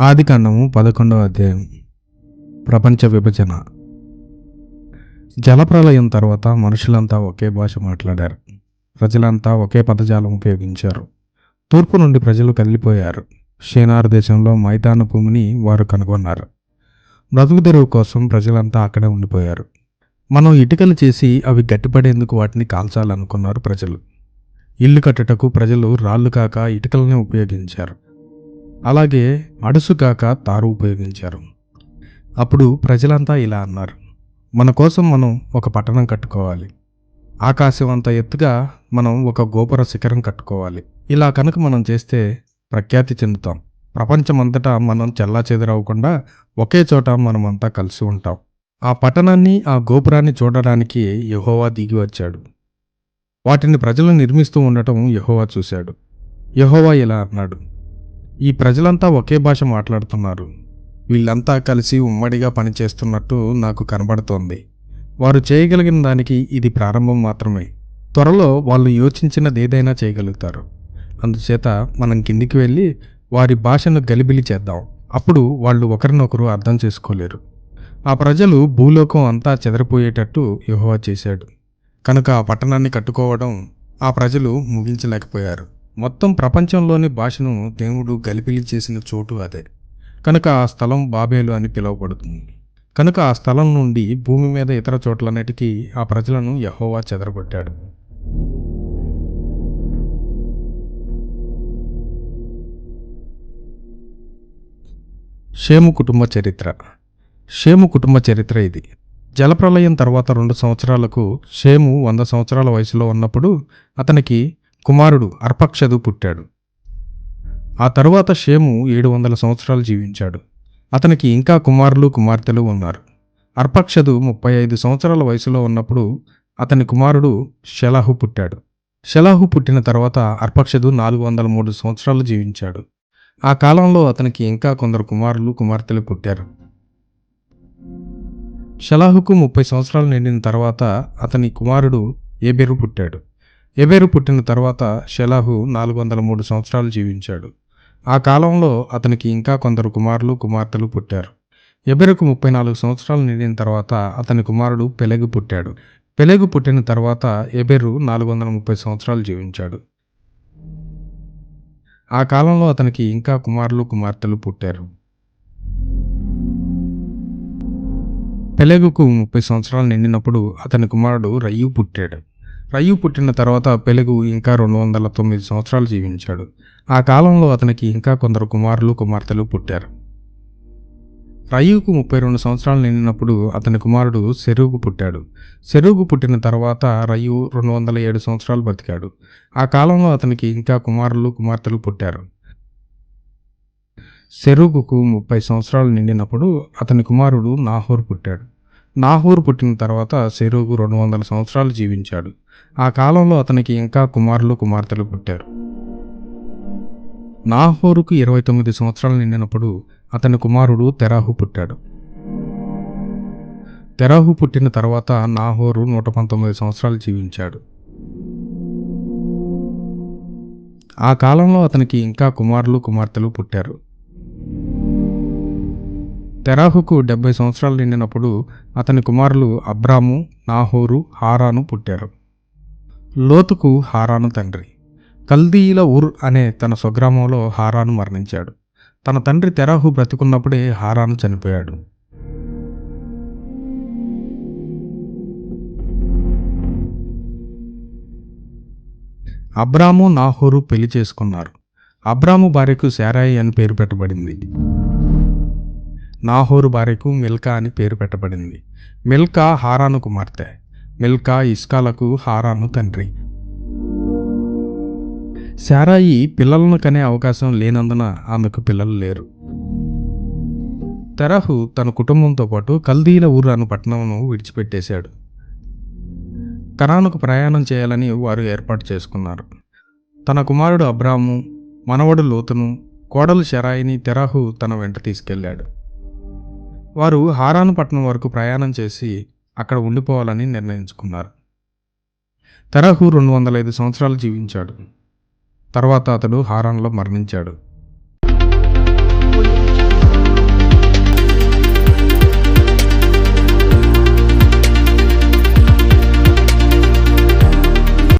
ఆది కాండము పదకొండవ అధ్యాయం. ప్రపంచ విభజన. జలప్రలయం తర్వాత మనుషులంతా ఒకే భాష మాట్లాడారు. ప్రజలంతా ఒకే పదజాలం ఉపయోగించారు. తూర్పు నుండి ప్రజలు కదిలిపోయారు. షేనార్ దేశంలో మైదాన భూమిని వారు కనుగొన్నారు. బ్రతుకు తెరువు కోసం ప్రజలంతా అక్కడే ఉండిపోయారు. మనం ఇటుకలు చేసి అవి గట్టిపడేందుకు వాటిని కాల్చాలనుకున్నారు ప్రజలు. ఇల్లు కట్టుటకు ప్రజలు రాళ్ళు కాక ఇటుకలనే ఉపయోగించారు. అలాగే అడుసు కాక తారు ఉపయోగించారు. అప్పుడు ప్రజలంతా ఇలా అన్నారు. మన కోసం మనం ఒక పట్టణం కట్టుకోవాలి. ఆకాశం అంత ఎత్తుగా మనం ఒక గోపుర శిఖరం కట్టుకోవాలి. ఇలా కనుక మనం చేస్తే ప్రఖ్యాతి చెందుతాం. ప్రపంచమంతటా మనం చెల్లా చెదరవకుండా ఒకే చోట మనమంతా కలిసి ఉంటాం. ఆ పట్టణాన్ని ఆ గోపురాన్ని చూడడానికి యహోవా దిగి వచ్చాడు. వాటిని ప్రజలు నిర్మిస్తూ ఉండటం యహోవా చూశాడు. యహోవా ఇలా అన్నాడు. ఈ ప్రజలంతా ఒకే భాష మాట్లాడుతున్నారు. వీళ్ళంతా కలిసి ఉమ్మడిగా పనిచేస్తున్నట్టు నాకు కనబడుతోంది. వారు చేయగలిగిన దానికి ఇది ప్రారంభం మాత్రమే. త్వరలో వాళ్ళు యోచించినది ఏదైనా చేయగలుగుతారు. అందుచేత మనం కిందికి వెళ్ళి వారి భాషను గలిబిలి చేద్దాం. అప్పుడు వాళ్ళు ఒకరినొకరు అర్థం చేసుకోలేరు. ఆ ప్రజలు భూలోకం అంతా చెదరిపోయేటట్టు యుహోవా చేశాడు. కనుక ఆ పట్టణాన్ని కట్టుకోవడం ఆ ప్రజలు ముగించలేకపోయారు. మొత్తం ప్రపంచంలోని భాషను దేవుడు గలిపిలి చేసిన చోటు అదే. కనుక ఆ స్థలం బాబేలు అని పిలువబడుతుంది. కనుక ఆ స్థలం నుండి భూమి మీద ఇతర చోట్లన్నిటికీ ఆ ప్రజలను యహోవా చెదరగొట్టాడు. షేము కుటుంబ చరిత్ర. షేము కుటుంబ చరిత్ర ఇది. జలప్రలయం తర్వాత రెండు సంవత్సరాలకు షేము వంద సంవత్సరాల వయసులో ఉన్నప్పుడు అతనికి కుమారుడు అర్పక్షదు పుట్టాడు. ఆ తరువాత షేము ఏడు వందల సంవత్సరాలు జీవించాడు. అతనికి ఇంకా కుమారులు కుమార్తెలు ఉన్నారు. అర్పక్షదు ముప్పై ఐదు సంవత్సరాల వయసులో ఉన్నప్పుడు అతని కుమారుడు షెలాహు పుట్టాడు. షెలాహు పుట్టిన తర్వాత అర్పక్షదు నాలుగు వందల మూడు సంవత్సరాలు జీవించాడు. ఆ కాలంలో అతనికి ఇంకా కొందరు కుమారులు కుమార్తెలు పుట్టారు. షలాహుకు ముప్పై సంవత్సరాలు నిండిన తర్వాత అతని కుమారుడు ఏబెరు పుట్టాడు. ఎబెరు పుట్టిన తర్వాత షెలాహు నాలుగు వందల మూడు సంవత్సరాలు జీవించాడు. ఆ కాలంలో అతనికి ఇంకా కొందరు కుమారులు కుమార్తెలు పుట్టారు. ఎబెరుకు ముప్పై నాలుగు సంవత్సరాలు నిండిన తర్వాత అతని కుమారుడు పెలెగు పుట్టాడు. పెలెగు పుట్టిన తర్వాత ఎబెరు నాలుగు వందల ముప్పై సంవత్సరాలు జీవించాడు. ఆ కాలంలో అతనికి ఇంకా కుమారులు కుమార్తెలు పుట్టారు. పెలెగుకు ముప్పై సంవత్సరాలు నిండినప్పుడు అతని కుమారుడు రయ్యు పుట్టాడు. రయ్యు పుట్టిన తర్వాత పెలుగు ఇంకా రెండు వందల తొమ్మిది సంవత్సరాలు జీవించాడు. ఆ కాలంలో అతనికి ఇంకా కొందరు కుమారులు కుమార్తెలు పుట్టారు. రయ్యుకు ముప్పై రెండు సంవత్సరాలు నిండినప్పుడు అతని కుమారుడు సెరుగు పుట్టాడు. సెరుగు పుట్టిన తర్వాత రయ్యు రెండు వందల ఏడు సంవత్సరాలు బతికాడు. ఆ కాలంలో అతనికి ఇంకా కుమారులు కుమార్తెలు పుట్టారు. సెరుగుకు ముప్పై సంవత్సరాలు నిండినప్పుడు అతని కుమారుడు నాహోర్ పుట్టాడు. నాహూర్ పుట్టిన తర్వాత సెరుగు రెండు వందల సంవత్సరాలు జీవించాడు. ఆ కాలంలో అతనికి ఇంకా కుమారులు కుమార్తెలు పుట్టారు. నాహోరుకు ఇరవై తొమ్మిది సంవత్సరాలు నిండినప్పుడు అతని కుమారుడు తెరాహు పుట్టాడు. తెరాహు పుట్టిన తర్వాత నాహోరు నూట పంతొమ్మిది సంవత్సరాలు జీవించాడు. ఆ కాలంలో అతనికి ఇంకా కుమారులు కుమార్తెలు పుట్టారు. తెరాహుకు డెబ్బై సంవత్సరాలు నిండినప్పుడు అతని కుమారులు అబ్రాము నాహోరు హారాను పుట్టారు. లోతుకు హారాను తండ్రి. కల్దీయుల ఉర్ అనే తన స్వగ్రామంలో హారాను మరణించాడు. తన తండ్రి తెరాహు బ్రతికున్నప్పుడే హారాను చనిపోయాడు. అబ్రాము నాహోరు పెళ్ళి చేసుకున్నారు. అబ్రాము భార్యకు శారాయి అని పేరు పెట్టబడింది. నాహోరు భార్యకు మిల్కా అని పేరు పెట్టబడింది. మిల్కా హారాను కుమార్తె. మిల్కా ఇస్కాలకు హారాను తండ్రి. శారాయి పిల్లలను కనే అవకాశం లేనందున ఆమెకు పిల్లలు లేరు. తెరహు తన కుటుంబంతో పాటు కల్దీల ఊరు అను పట్టణంను విడిచిపెట్టేశాడు. కరానుకు ప్రయాణం చేయాలని వారు ఏర్పాటు చేసుకున్నారు. తన కుమారుడు అబ్రాము మనవడు లోతును కోడలు షరాయిని తెరాహు తన వెంట తీసుకెళ్ళాడు వారు హారాను పట్టణం వరకు ప్రయాణం చేసి అక్కడ ఉండిపోవాలని నిర్ణయించుకున్నారు. తెరహు రెండు వందల ఐదు సంవత్సరాలు జీవించాడు. తర్వాత అతడు హారాన్లో మరణించాడు.